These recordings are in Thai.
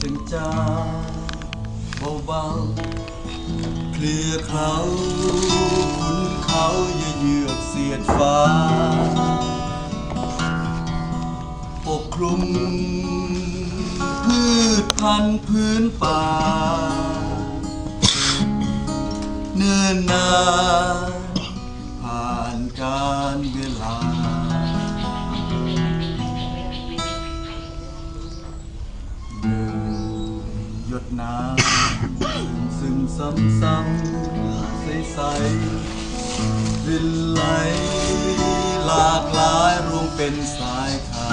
ตึงจางเบาๆเคลียร์เขาขุนเขาอย่าเยือกเสียดฟ้าปกคลุม พืชพันธุ์พื้นป่า เนื่อนนาน ดน้ำซึมซ้ำซ้ำใสใสๆรินไหลหลากหลายรวมเป็นสายทา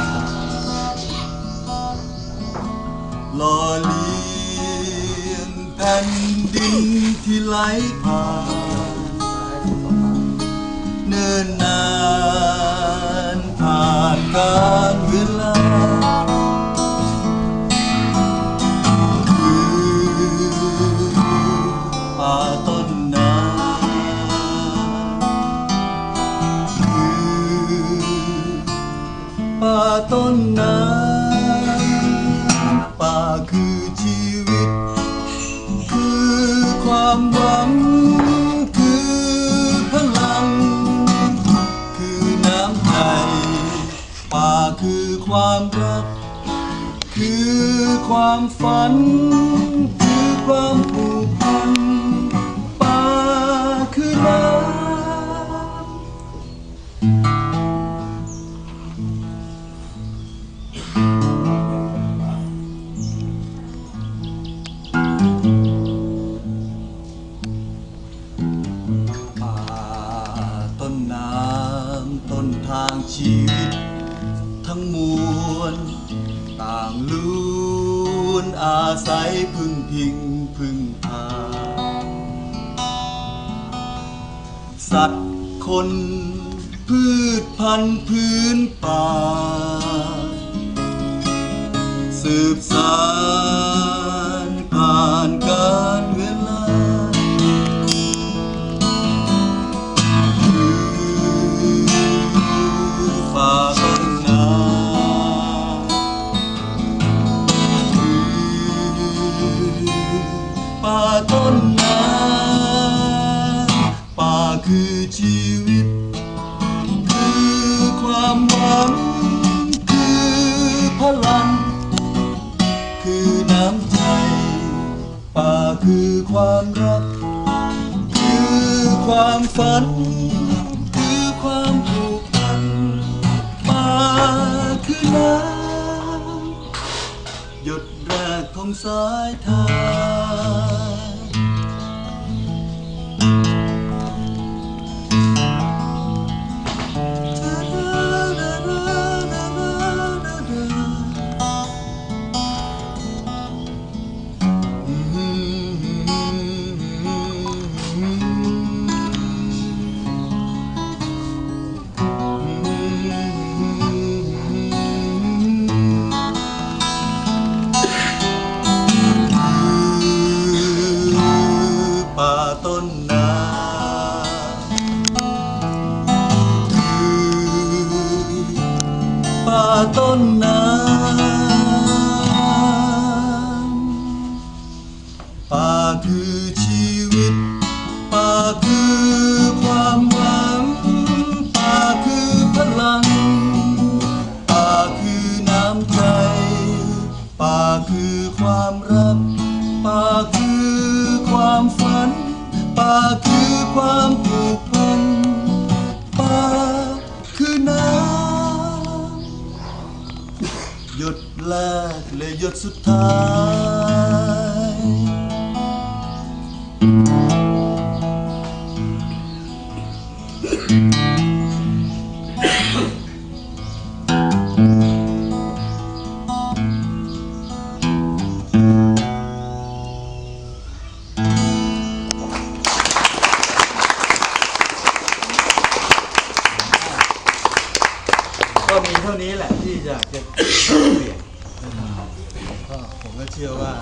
ลอเลี้ยงแผ่นดินที่ไหลผ่านเนิ่นนานผ่านกา ป่าต้นน้ำป่าคือชีวิต คือความหวัง คือพลัง คือน้ำใจป่าคือความรัก คือความฝัน ป่าต้นน้ำต้นทางชีวิต ทั้งมวลต่างล้วนอาศัยพึ่งพิงพึ่งพา สัตว์คนพืชพันธุ์พื้นป่า สืบสานผ่านการเวลาป่าต้นน้ำป่าต้นน้ำป่าคือชีวิต คือความหวัง คือพลัง คือความรัก คือความฝัน คือความผูกพันป่าคือน้ำหยดแรกของสายทาน ต้นน้ำป่าคือชีวิต ป่าคือความหวัง ป่าคือพลัง ป่าคือน้ำใจ ป่าคือความรัก ป่าคือความฝัน ป่าคือความ หยดแรกและหยดสุดท้ายก็ แหละที่ยากจะเปลี่ยนก็ผมก็เชื่อว่า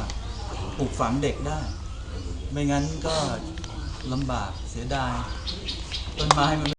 ปลูกฝังเด็กได้ ไม่งั้นก็ลำบากเสียดายต้นไม้มัน